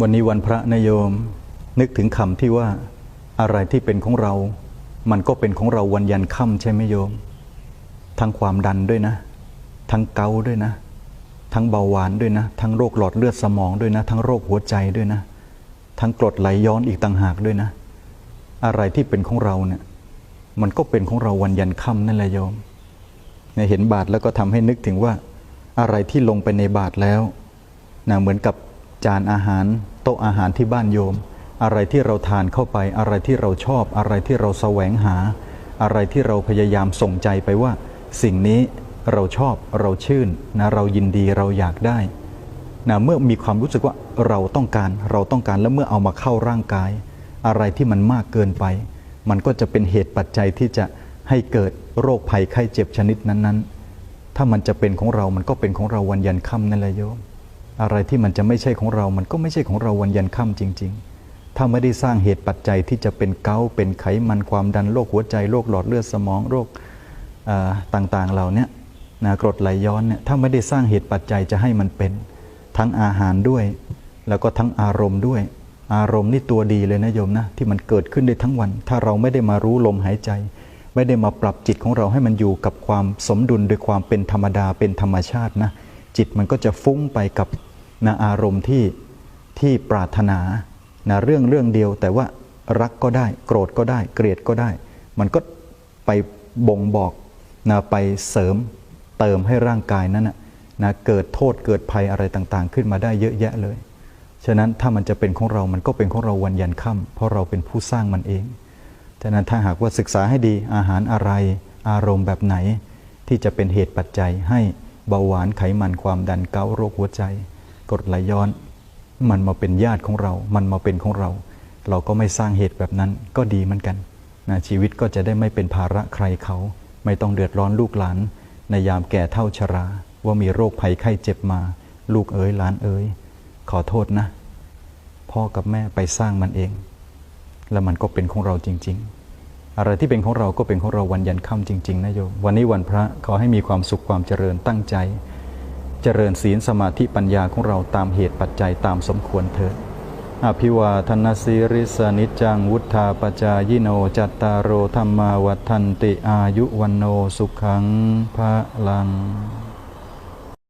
วันนี้วันพระนโยม นึกถึงคำที่ว่าอะไรที่เป็นของเรา มันก็เป็นของเราวันยันค่ำใช่ไหมโยม ทั้งความดันด้วยนะ ทั้งเกาด้วยนะ ทั้งเบาหวานด้วยนะ ทั้งโรคหลอดเลือดสมองด้วยนะ ทั้งโรคหัวใจด้วยนะ ทั้งกรดไหลย้อนอีกต่างหากด้วยนะ อะไรที่เป็นของเราเนี่ย มันก็เป็นของเราวันยันค่ำนั่นแหละโยมเนี่ยเห็นบาทแล้วก็ทำให้นึกถึงว่า อะไรที่ลงไปในบาทแล้วนะเหมือนกับ จานอาหาร โต๊ะอาหารที่บ้านโยม อะไรที่เราทานเข้าไป อะไรที่เราชอบ อะไรที่เราแสวงหา อะไรที่เราพยายามส่งใจไปว่า สิ่งนี้เราชอบเราชื่นนะเรายินดีเราอยากได้นะเมื่อมีความรู้สึกว่าเราต้องการเราต้องการแล้วเมื่อเอามาเข้าร่างกาย อะไรที่มันมากเกินไป มันก็จะเป็นเหตุปัจจัยที่จะให้เกิดโรคภัยไข้เจ็บชนิดนั้นๆ ถ้ามันจะเป็นของเรามันก็เป็นของเราวันยันค่ำนั่นแหละโยม อะไรที่มันจะไม่ใช่ของเรา มันก็ไม่ใช่ของเราวันยันค่ำจริง ๆ ถ้าไม่ได้สร้างเหตุปัจจัยที่จะเป็นเกาเป็นไขมันความดันโรคหัวใจโรคหลอดเลือดสมองโรคต่างๆเหล่านี้นะกรดไหลย้อนเนี่ยถ้าไม่ได้สร้างเหตุปัจจัยจะให้มันเป็น ทั้งอาหารด้วย แล้วก็ทั้งอารมณ์ด้วย อารมณ์นี่ตัวดีเลยนะโยมนะที่มันเกิดขึ้นได้ทั้งวัน ถ้าเราไม่ได้มารู้ลมหายใจ ไม่ได้มาปรับจิตของเราให้มันอยู่กับความสมดุลโดยความเป็นธรรมดาเป็นธรรมชาตินะ จิตมันก็จะฟุ้งไปกับนะอารมณ์ที่ที่ปรารถนานะเรื่องเรื่องเดียว แต่ว่ารักก็ได้ โกรธก็ได้ เกลียดก็ได้ มันก็ไปบ่งบอกนะไปเสริมเติมให้ร่างกายนั้นนะนะเกิดโทษเกิดภัยอะไรต่างๆ ขึ้นมาได้เยอะแยะเลย ฉะนั้นถ้ามันจะเป็นของเรา มันก็เป็นของเราวันยันค่ำเพราะเราเป็นผู้สร้างมันเอง ฉะนั้นถ้าหากว่าศึกษาให้ดีอาหารอะไรอารมณ์แบบไหน ที่จะเป็นเหตุปัจจัยให้ เบาหวานไขมันความดันเกาโรคหัวใจกรดไหลย้อน มันมาเป็นญาติของเรา มันมาเป็นของเรา เราก็ไม่สร้างเหตุแบบนั้นก็ดีเหมือนกันนะชีวิตก็จะได้ไม่เป็นภาระใครเขา ไม่ต้องเดือดร้อนลูกหลาน ในยามแก่เท่าชรา ว่ามีโรคภัยไข้เจ็บมา ลูกเอ๋ยหลานเอ๋ยขอโทษนะ พ่อกับแม่ไปสร้างมันเอง แล้วมันก็เป็นของเราจริง ๆ อะไรที่เป็นของเราก็เป็นของเราวันยันค่ำจริง ๆนะโยมวันนี้วันพระขอให้มีความสุขความเจริญตั้งใจ เจริญศีลสมาธิปัญญาของเราตามเหตุปัจจัยตามสมควรเถิดอภิวาทนาสิริสนิจจังวุธาปจายโนจัตตารโอธรรมาวัฒนติอายุวันโนสุขังพระลัง